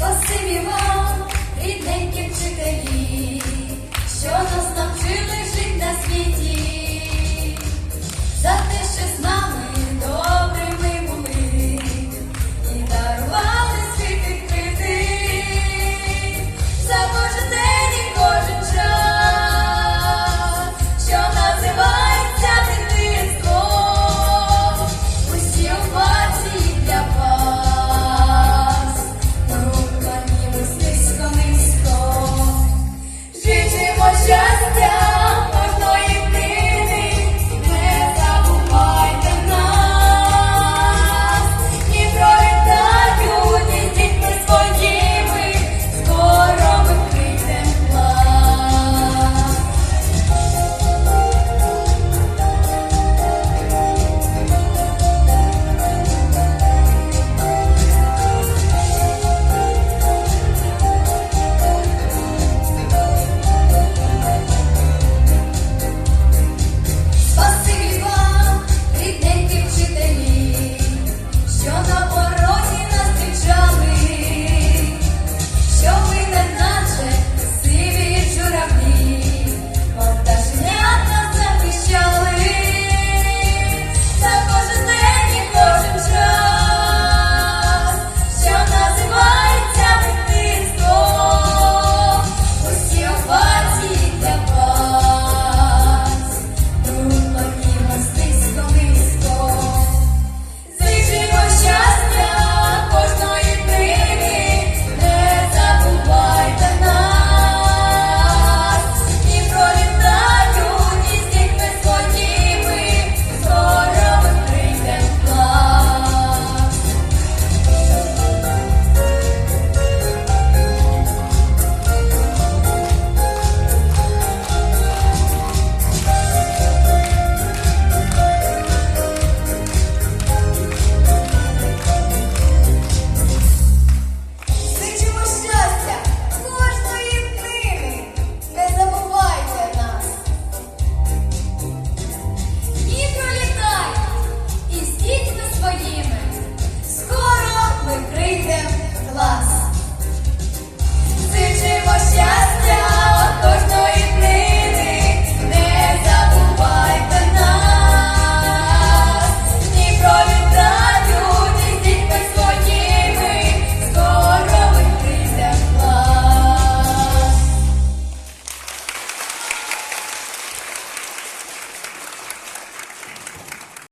Спасибі вам, рідненькі вчителі, що нас